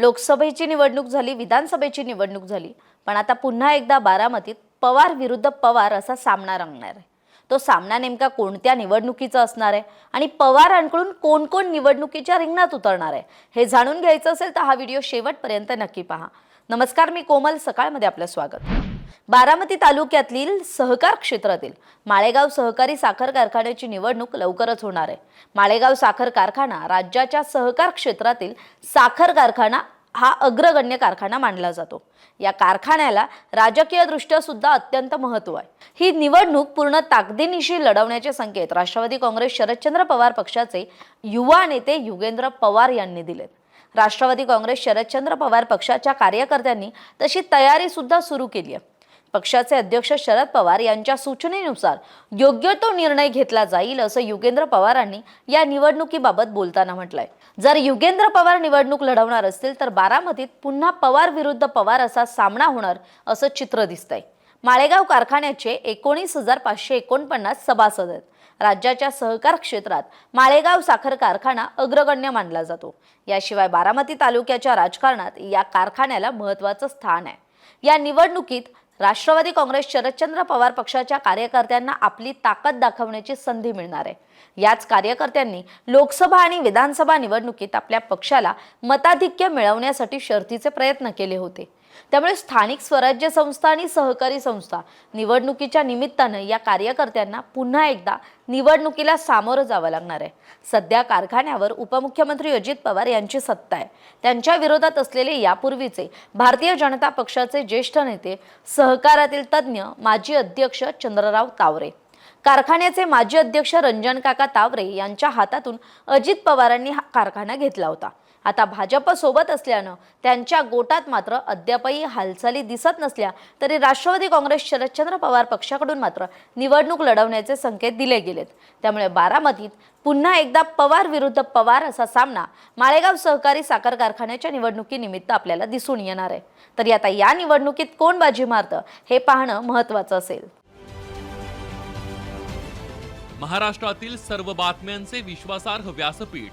लोकसभेची निवडणूक झाली विधानसभेची निवडणूक झाली. पण आता पुन्हा एकदा बारामतीत पवार विरुद्ध पवार असा सामना रंगणार आहे. तो सामना नेमका कोणत्या निवडणुकीचा असणार आहे आणि पवारांकडून कोण कोण निवडणुकीच्या रिंगणात उतरणार आहे हे जाणून घ्यायचं असेल तर हा व्हिडिओ शेवटपर्यंत नक्की पहा. नमस्कार मी कोमल सकाळमध्ये आपलं स्वागत. बारामती तालुक्यातील सहकार क्षेत्रातील माळेगाव सहकारी साखर कारखान्याची निवडणूक लवकरच होणार आहे. माळेगाव साखर कारखाना राज्याच्या सहकार क्षेत्रातील साखर कारखाना हा अग्रगण्य कारखाना मानला जातो. या कारखान्याला राजकीयदृष्ट्या सुद्धा अत्यंत महत्त्व आहे. ही निवडणूक पूर्ण ताकदीनिशी लढवण्याचे संकेत राष्ट्रवादी काँग्रेस शरदचंद्र पवार पक्षाचे युवा नेते युगेंद्र पवार यांनी दिलेत. राष्ट्रवादी काँग्रेस शरदचंद्र पवार पक्षाच्या कार्यकर्त्यांनी तशी तयारी सुद्धा सुरू केली आहे. पक्षाचे अध्यक्ष शरद पवार यांच्या सूचनेनुसार योग्य तो निर्णय घेतला जाईल असं युगेंद्र पवारांनी या निवडणुकीबाबत बोलताना म्हटलंय. जर युगेंद्र पवार निवडणूक लढवणार असतील तर बारामतीत पुन्हा पवार विरुद्ध पवार असा सामना होणार असं चित्र दिसतंय. माळेगाव कारखान्याचे एकोणीस हजार पाचशे एकोणपन्नास सभासद आहेत राज्याच्या सहकार क्षेत्रात माळेगाव साखर कारखाना अग्रगण्य मानला जातो. याशिवाय बारामती तालुक्याच्या राजकारणात या कारखान्याला महत्वाचं स्थान आहे. या निवडणुकीत राष्ट्रवादी काँग्रेस शरदचंद्र पवार पक्षाच्या कार्यकर्त्यांना आपली ताकद दाखवण्याची संधी मिळणार आहे. याच कार्यकर्त्यांनी लोकसभा आणि विधानसभा निवडणुकीत आपल्या पक्षाला मताधिक्य मिळवण्यासाठी शर्थीचे प्रयत्न केले होते. त्यामुळे स्थानिक स्वराज्य संस्था आणि सहकारी संस्था निवडणुकीच्या निमित्तानं या कार्यकर्त्यांना पुन्हा एकदा निवडणुकीला सामोरं जावं लागणार आहे. सध्या कारखान्यावर उपमुख्यमंत्री अजित पवार यांची सत्ता आहे. त्यांच्या विरोधात असलेले यापूर्वीचे भारतीय जनता पक्षाचे ज्येष्ठ नेते सहकारातील तज्ज्ञ माजी अध्यक्ष चंद्रराव तावरे कारखान्याचे माजी अध्यक्ष रंजन काका तावरे यांच्या हातातून अजित पवारांनी हा कारखाना घेतला होता. आता भाजप सोबत असल्यानं त्यांच्या गोटात मात्र अद्यापही हालचाली दिसत नसल्या तरी राष्ट्रवादी काँग्रेस शरदचंद्र पवार पक्षाकडून मात्र निवडणूक लढवण्याचे संकेत दिले गेलेत. त्यामुळे बारामतीत पुन्हा एकदा पवार विरुद्ध पवार असा सामना माळेगाव सहकारी साखर कारखान्याच्या निवडणुकीनिमित्त आपल्याला दिसून येणार आहे. तरी आता या निवडणुकीत कोण बाजी मारतं हे पाहणं महत्त्वाचं असेल. महाराष्ट्रातील सर्व बातम्यांचे विश्वासार्ह व्यासपीठ